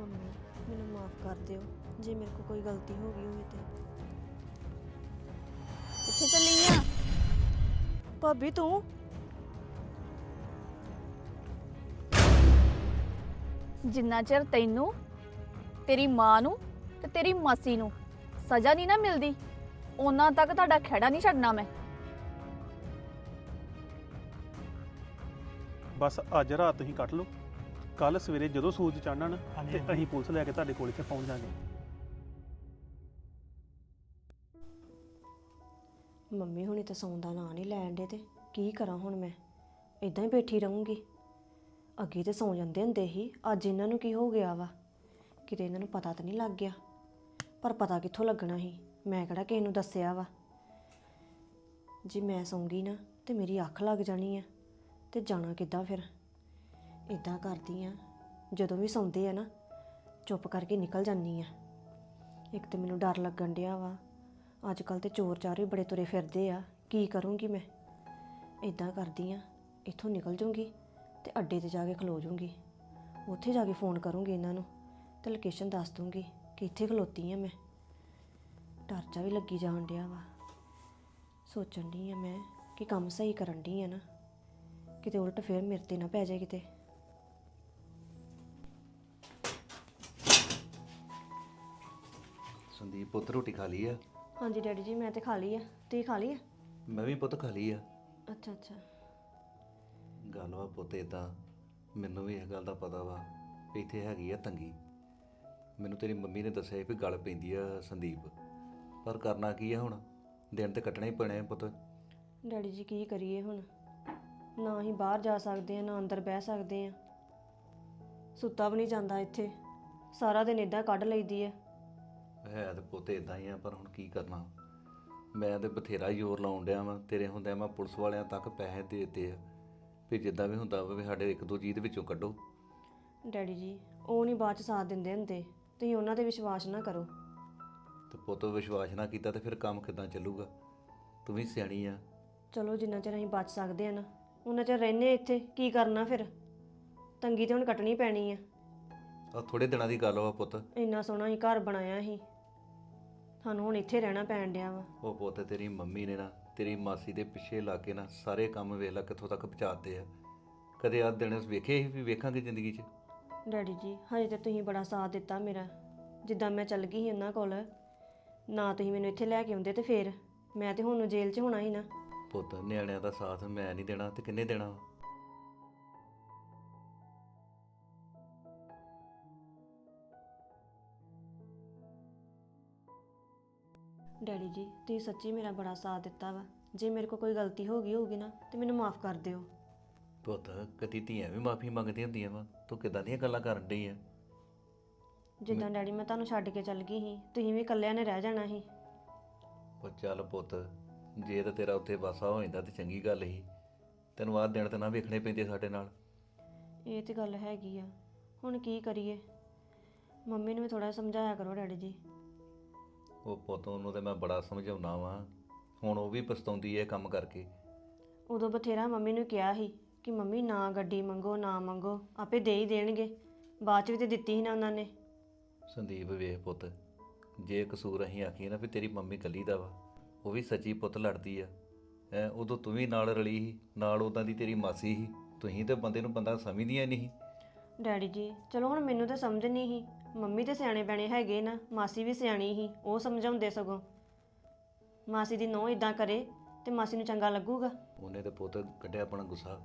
Mummy ਮੈਨੂੰ ਮਾਫ ਕਰ ਦਿਓ ਜੇ ਮੇਰੇ ਕੋਲ ਕੋਈ ਗਲਤੀ ਹੋ ਗਈ ਹੋਵੇ ਤੇ। ਕਿੱਥੇ ਚੱਲੀ ਆ? ਭਾਬੀ ਤੂੰ? ਜਿੰਨਾ ਚਿਰ ਤੈਨੂੰ ਤੇਰੀ ਮਾਂ ਨੂੰ ਤੇ ਤੇਰੀ ਮਾਸੀ ਨੂੰ ਸਜ਼ਾ ਨਹੀਂ ਨਾ ਮਿਲਦੀ ਉਹਨਾਂ ਤੱਕ ਤੁਹਾਡਾ ਖਹਿੜਾ ਨਹੀਂ ਛੱਡਣਾ ਮੈਂ। ਬਸ ਅੱਜ ਰਾਤ ਤੁਸੀਂ ਕੱਟ ਲਓ। ਕੱਲ ਸਵੇਰੇ ਜਦੋਂ ਸੂਰਜ ਚਾਨਣ ਤੇ ਅਸੀਂ ਪੁਲਿਸ ਲੈ ਕੇ ਤੁਹਾਡੇ ਕੋਲ ਇੱਥੇ ਪਹੁੰਚ ਜਾਾਂਗੇ ਮੰਮੀ ਹੁਣੀ ਤਾਂ ਸੌਣ ਦਾ ਨਾਂ ਨਹੀਂ ਲੈਣ ਦੇ ਤੇ ਕੀ ਕਰਾਂ ਹੁਣ ਮੈਂ? ਇਦਾਂ ਹੀ ਬੈਠੀ ਰਹੂੰਗੀ। ਅੱਗੇ ਤੇ ਸੌਂ ਜਾਂਦੇ ਹੁੰਦੇ ਸੀ ਅੱਜ ਇਹਨਾਂ ਨੂੰ ਕੀ ਹੋ ਗਿਆ ਵਾ? ਕਿਤੇ ਇਹਨਾਂ ਨੂੰ ਪਤਾ ਤਾਂ ਨਹੀਂ ਲੱਗ ਗਿਆ। ਪਰ ਪਤਾ ਕਿੱਥੋਂ ਲੱਗਣਾ ਸੀ? ਮੈਂ ਕਿਹੜਾ ਕਿਸੇ ਨੂੰ ਦੱਸਿਆ ਵਾ? ਜੇ ਮੈਂ ਸੌਂਗੀ ਨਾ ਤੇ ਮੇਰੀ ਅੱਖ ਲੱਗ ਜਾਣੀ ਆ। ਤੇ ਜਾਣਾ ਕਿੱਦਾਂ ਫਿਰ? ਇਦਾਂ ਕਰਦੀ ਆ, ਜਦੋਂ ਵੀ ਸੌਂਦੇ ਆ ਨਾ, ਚੁੱਪ ਕਰਕੇ ਨਿਕਲ ਜਾਂਦੀ ਆ। ਇੱਕ ਤੇ ਮੈਨੂੰ ਡਰ ਲੱਗਣ ਡਿਆ ਵਾ ਅੱਜ ਕੱਲ ਤੇ ਚੋਰ ਚਾਰੇ ਬੜੇ ਤੁਰੇ ਫਿਰਦੇ ਆ, ਕੀ ਕਰੂੰਗੀ ਮੈਂ? ਇਦਾਂ ਕਰਦੀ ਆ, ਇੱਥੋਂ ਨਿਕਲ ਜੂੰਗੀ ਤੇ ਅੱਡੇ ਤੇ ਜਾ ਕੇ ਖਲੋ ਜੂੰਗੀ। ਉੱਥੇ ਜਾ ਕੇ ਫੋਨ ਕਰੂੰਗੀ ਇਹਨਾਂ ਨੂੰ ਤੇ ਲੋਕੇਸ਼ਨ ਦੱਸ ਦੂੰਗੀ ਕਿ ਇੱਥੇ ਖਲੋਤੀ ਆ ਮੈਂ। ਡਰ ਜਾ ਵੀ ਲੱਗੀ ਜਾਣ ਡਿਆ ਵਾ। ਸੋਚਣ ਡਈ ਆ ਮੈਂ ਕਿ ਕੰਮ ਸਹੀ ਕਰਨ ਡਈ ਆ ਨਾ। ਕਿਤੇ ਉਲਟ ਫੇਰ ਮੇਰੇ ਤੇ ਨਾ ਪੈ ਜਾਏ ਕਿਤੇ। ਸੰਦੀਪ ਪੁੱਤ ਰੋਟੀ ਖਾ ਲਈ ਆ? ਹਾਂਜੀ ਡੈਡੀ ਜੀ ਮੈਂ ਤੇ ਖਾ ਲਈ ਆ। ਤੁਸੀਂ ਖਾ ਲਈ ਆ? ਮੈਂ ਵੀ ਪੁੱਤ ਖਾ ਲਈ ਆ। ਅੱਛਾ ਅੱਛਾ। ਗੱਲ ਵਾ ਪੁੱਤ ਏਦਾਂ ਮੈਨੂੰ ਵੀ ਇਹ ਗੱਲ ਦਾ ਪਤਾ ਵਾ ਵੀ ਇੱਥੇ ਹੈਗੀ ਆ ਤੰਗੀ। ਮੈਨੂੰ ਤੇਰੀ ਮੰਮੀ ਨੇ ਦੱਸਿਆ ਸੀ ਵੀ ਗੱਲ ਪੈਂਦੀ ਆ ਸੰਦੀਪ। ਪਰ ਕਰਨਾ ਕੀ ਆ ਹੁਣ? ਦਿਨ ਤੇ ਕੱਟਣੇ ਹੀ ਪੈਣੇ ਆ ਪੁੱਤ। ਡੈਡੀ ਜੀ ਕੀ ਕਰੀਏ ਹੁਣ? ਨਾ ਹੀ ਬਾਹਰ ਜਾ ਸਕਦੇ ਆ ਨਾ ਅੰਦਰ ਬਹਿ ਸਕਦੇ ਆ ਸੁੱਤਾ ਵੀ ਨਹੀਂ ਜਾਂਦਾ ਇੱਥੇ। ਸਾਰਾ ਦਿਨ ਇਦਾਂ ਕੱਢ ਲਈਦੀ ਹੈ ਹੈ ਤੇ ਪੁੱਤ ਇਦਾਂ ਹੀ ਆ ਪਰ ਹੁਣ ਕੀ ਕਰਨਾ? ਮੈਂ ਤੇ ਬਥੇਰਾ ਜ਼ੋਰ ਲਾਉਣ ਡਿਆ ਵਾਂ ਤੇਰੇ ਹੁੰਦਿਆਂ ਮੈਂ ਪੁਲਿਸ ਵਾਲਿਆਂ ਤੱਕ ਪੈਸੇ ਦੇ ਦਿੱਤੇ ਆ। ਵੀ ਜਿੱਦਾਂ ਵੀ ਹੁੰਦਾ ਵਾ ਵੀ ਸਾਡੇ ਇੱਕ ਦੋ ਜੀਤ ਵਿੱਚੋਂ ਕੱਢੋ। ਡੈਡੀ ਜੀ ਉਹ ਨਹੀਂ ਬਾਅਦ ਚ ਸਾਥ ਦਿੰਦੇ ਹੁੰਦੇ। ਤੁਸੀਂ ਉਹਨਾਂ ਤੇ ਵਿਸ਼ਵਾਸ ਨਾ ਕਰੋ। ਤੇ ਪੁੱਤ ਵਿਸ਼ਵਾਸ ਨਾ ਕੀਤਾ ਤੇ ਫਿਰ ਕੰਮ ਕਿਦਾਂ ਚੱਲੂਗਾ? ਤੂੰ ਵੀ ਸਿਆਣੀ ਆ। ਚਲੋ ਜਿੰਨਾ ਚਿਰ ਅਸੀਂ ਬਚ ਸਕਦੇ ਆ ਨਾ ਉਹਨਾਂ ਚਿਰ ਰਹਿੰਦੇ ਇੱਥੇ ਕੀ ਕਰਨਾ ਫਿਰ? ਤੰਗੀ ਤੇ ਹੁਣ ਕੱਟਣੀ ਪੈਣੀ ਆ। ਆ ਥੋੜੇ ਦਿਨਾਂ ਦੀ ਗੱਲ ਵਾ ਪੁੱਤ। ਇੰਨਾ ਸੋਹਣਾ ਹੀ ਘਰ ਬਣਾਇਆ ਸੀ। ਸਾਨੂੰ ਹੁਣ ਇੱਥੇ ਰਹਿਣਾ ਪੈਣ ਡਿਆ ਵਾ। ਉਹ ਪੁੱਤ ਤੇਰੀ ਮੰਮੀ ਨੇ ਨਾ ਤੇਰੀ ਮਾਸੀ ਦੇ ਪਿੱਛੇ ਲਾ ਕੇ ਨਾ ਸਾਰੇ ਕੰਮ ਵੇਖ ਲਾ ਕਿੱਥੋਂ ਤੱਕ ਪਹੁੰਚਾਤੇ ਆ। ਕਦੇ ਆ ਦਿਨ ਵੇਖੇ ਸੀ ਵੀ ਵੇਖਾਂਗੇ ਜ਼ਿੰਦਗੀ 'ਚ? ਡੈਡੀ ਜੀ ਹਜੇ ਤੇ ਤੁਸੀਂ ਬੜਾ ਸਾਥ ਦਿੱਤਾ ਮੇਰਾ। ਜਿੱਦਾਂ ਮੈਂ ਚੱਲ ਗਈ ਸੀ ਉਹਨਾਂ ਕੋਲ ਨਾ ਤੁਸੀਂ ਮੈਨੂੰ ਇੱਥੇ ਲੈ ਕੇ ਆਉਂਦੇ ਤੇ ਫੇਰ। ਮੈਂ ਤੇ ਹੁਣ ਨੂੰ ਜੇਲ੍ਹ 'ਚ ਹੋਣਾ ਸੀ ਨਾ। ਪੁੱਤ ਨਿਆਣਿਆਂ ਦਾ ਸਾਥ ਮੈਂ ਨਹੀਂ ਦੇਣਾ ਤੇ ਕਿੰਨੇ ਦੇਣਾ ਡੈਡੀ ਜੀ ਤੁਸੀਂ ਸੱਚੀ ਮੇਰਾ ਬੜਾ ਸਾਥ ਦਿੱਤਾ ਵਾ। ਜੇ ਮੇਰੇ ਕੋਲ ਕੋਈ ਗਲਤੀ ਹੋ ਗਈ ਹੋਊਗੀ ਨਾ ਤੇ ਮੈਨੂੰ ਮਾਫ ਕਰ ਦਿਓ। ਪੁੱਤ ਕਦੀ ਧੀਆਂ ਵੀ ਮਾਫੀ ਮੰਗਦੀਆਂ ਹੁੰਦੀਆਂ ਵਾ। ਤੂੰ ਕਿਦਾਂ ਦੀਆਂ ਗੱਲਾਂ ਕਰਨ ਡਈ ਆ? ਜਿੱਦਾਂ ਡੈਡੀ ਮੈਂ ਤੁਹਾਨੂੰ ਛੱਡ ਕੇ ਚੱਲ ਗਈ ਸੀ। ਤੁਸੀਂ ਵੀ ਇਕੱਲਿਆਂ ਨੇ ਰਹਿ ਜਾਣਾ ਸੀ। ਉਹ ਚੱਲ ਪੁੱਤ ਜੇ ਤਾਂ ਤੇਰਾ ਉੱਥੇ ਵਾਸਾ ਹੋ ਜਾਂਦਾ ਤੇ ਚੰਗੀ ਗੱਲ ਸੀ। ਤੈਨੂੰ ਆਹ ਦਿਨ ਤਾਂ ਨਾ ਵੇਖਣੇ ਪੈਂਦੇ ਸਾਡੇ ਨਾਲ। ਇਹ ਤੇ ਗੱਲ ਹੈਗੀ ਆ। ਹੁਣ ਕੀ ਕਰੀਏ? ਮੰਮੀ ਨੂੰ ਵੀ ਥੋੜਾ ਸਮਝਾਇਆ ਕਰੋ ਡੈਡੀ ਜੀ। ਉਹ ਪੁੱਤ ਉਹਨੂੰ ਤੇ ਮੈਂ ਬੜਾ ਸਮਝਾਉਣਾ ਵਾਂ। ਹੁਣ ਉਹ ਵੀ ਪਛਤਾਉਂਦੀ ਹੈ ਕੰਮ ਕਰਕੇ। ਉਦੋਂ ਬਥੇਰਾ ਮੰਮੀ ਨੂੰ ਕਿਹਾ ਸੀ ਕਿ ਮੰਮੀ ਨਾ ਗੱਡੀ ਮੰਗੋ ਨਾ ਮੰਗੋ ਆਪੇ ਦੇ ਹੀ ਦੇਣਗੇ। ਬਾਅਦ ਚ ਵੀ ਤੇ ਦਿੱਤੀ ਸੀ ਨਾ ਉਹਨਾਂ ਨੇ। ਸੰਦੀਪ ਵੇਖ ਪੁੱਤ ਜੇ ਕਸੂਰ ਅਸੀਂ ਆਖੀਏ ਨਾ ਵੀ ਤੇਰੀ ਮੰਮੀ ਕੱਲੀ ਦਾ ਵਾ ਉਹ ਵੀ ਸੱਚੀ ਪੁੱਤ ਲੜਦੀ ਆ। ਐ ਉਦੋਂ ਤੂੰ ਵੀ ਨਾਲ ਰਲੀ ਸੀ ਨਾਲ ਉਦਾਂ ਦੀ ਤੇਰੀ ਮਾਸੀ ਸੀ। ਤੁਸੀਂ ਤੇ ਬੰਦੇ ਨੂੰ ਬੰਦਾ ਸਮਝਦੀਆਂ ਨਹੀਂ। ਡੈਡੀ ਜੀ ਚਲੋ ਹੁਣ ਮੈਨੂੰ ਤਾਂ ਸਮਝ ਨਹੀਂ ਸੀ। ਮੰਮੀ ਤੇ ਸਿਆਣੇ ਬਣੇ ਹੈਗੇ ਨਾ ਮਾਸੀ ਵੀ ਸਿਆਣੀ ਸੀ ਉਹ ਸਮਝਾਉਂਦੇ ਸਗੋਂ। ਮਾਸੀ ਦੀ ਨੋਹ ਇਦਾਂ ਕਰੇ ਤੇ ਮਾਸੀ ਨੂੰ ਚੰਗਾ ਲੱਗੂਗਾ। ਉਹਨੇ ਤੇ ਪੁੱਤ ਕੱਢਿਆ ਆਪਣਾ ਗੁੱਸਾ।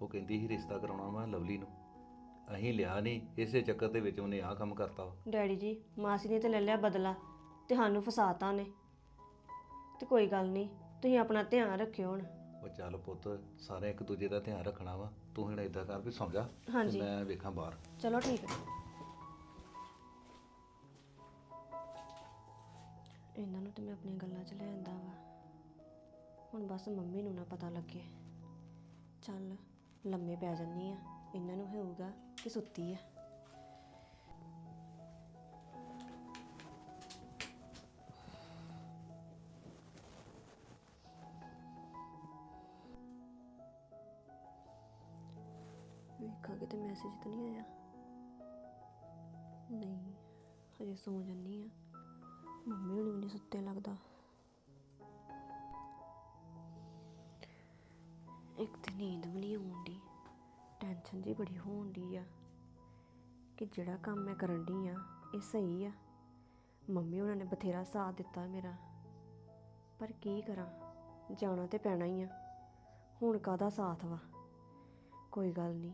ਉਹ ਕਹਿੰਦੀ ਸੀ ਰਿਸ਼ਤਾ ਕਰਾਉਣਾ ਵਾ ਲਵਲੀ ਨੂੰ। ਅਸੀਂ ਲਿਆ ਨਹੀਂ ਇਸੇ ਚੱਕਰ ਦੇ ਵਿੱਚ ਉਹਨੇ ਆਹ ਕੰਮ ਕਰਤਾ ਵਾ। ਡੈਡੀ ਜੀ ਮਾਸੀ ਨੇ ਤੇ ਲੈ ਲਿਆ ਬਦਲਾ ਤੇ ਸਾਨੂੰ ਫਸਾਤਾ ਨੇ ਤੇ ਕੋਈ ਗੱਲ ਨਹੀਂ ਤੁਸੀਂ ਆਪਣਾ ਧਿਆਨ ਰੱਖਿਓ ਹੁਣ। ਉਹ ਚੱਲ ਪੁੱਤ ਸਾਰੇ ਇੱਕ ਦੂਜੇ ਦਾ ਧਿਆਨ ਰੱਖਣਾ ਵਾ। ਤੂੰ ਹੁਣ ਇਦਾਂ ਕਰ ਵੀ ਸੌਂ ਜਾ ਤੇ ਹਾਂਜੀ। ਮੈਂ ਵੇਖਾਂ ਬਾਹਰ। ਚਲੋ ਠੀਕ ਹੈ ਇਹਨਾਂ ਨੂੰ ਤੇ ਮੈਂ ਆਪਣੀਆਂ ਗੱਲਾਂ 'ਚ ਲੈ ਆਂਦਾ ਵਾ। ਹੁਣ ਬਸ ਮੰਮੀ ਨੂੰ ਨਾ ਪਤਾ ਲੱਗੇ। ਚੱਲ, ਲੰਮੇ ਪੈ ਜੰਨੀ ਆ। ਇਹਨਾਂ ਨੂੰ ਹੋਊਗਾ ਕਿ ਸੁੱਤੀ ਆ। ਵੇਖਾਂਗੇ ਤੇ ਮੈਸੇਜ ਤਾਂ ਨਹੀਂ ਆਇਆ। ਨਹੀਂ, ਹਜੇ ਸੌ ਜੰਨੀ ਆ। ਮੰਮੀ ਹੁਣੀ ਵੀ ਨਹੀਂ ਸੁੱਤੇ ਲੱਗਦਾ। ਇੱਕ ਤੇ ਨੀਂਦ ਵੀ ਨਹੀਂ ਆਉਂਦੀ ਟੈਨਸ਼ਨ ਜੀ ਬੜੀ ਹੋਣ ਡਈ ਆ ਕਿ ਜਿਹੜਾ ਕੰਮ ਮੈਂ ਕਰਨ ਡਈ ਆ, ਇਹ ਸਹੀ ਆ। ਮੰਮੀ ਉਹਨਾਂ ਨੇ ਬਥੇਰਾ ਸਾਥ ਦਿੱਤਾ ਮੇਰਾ। ਪਰ ਕੀ ਕਰਾਂ, ਜਾਣਾ ਤੇ ਪੈਣਾ ਹੀ ਆ। ਹੁਣ ਕਾਦਾ ਸਾਥ ਵਾ? ਕੋਈ ਗੱਲ ਨਹੀਂ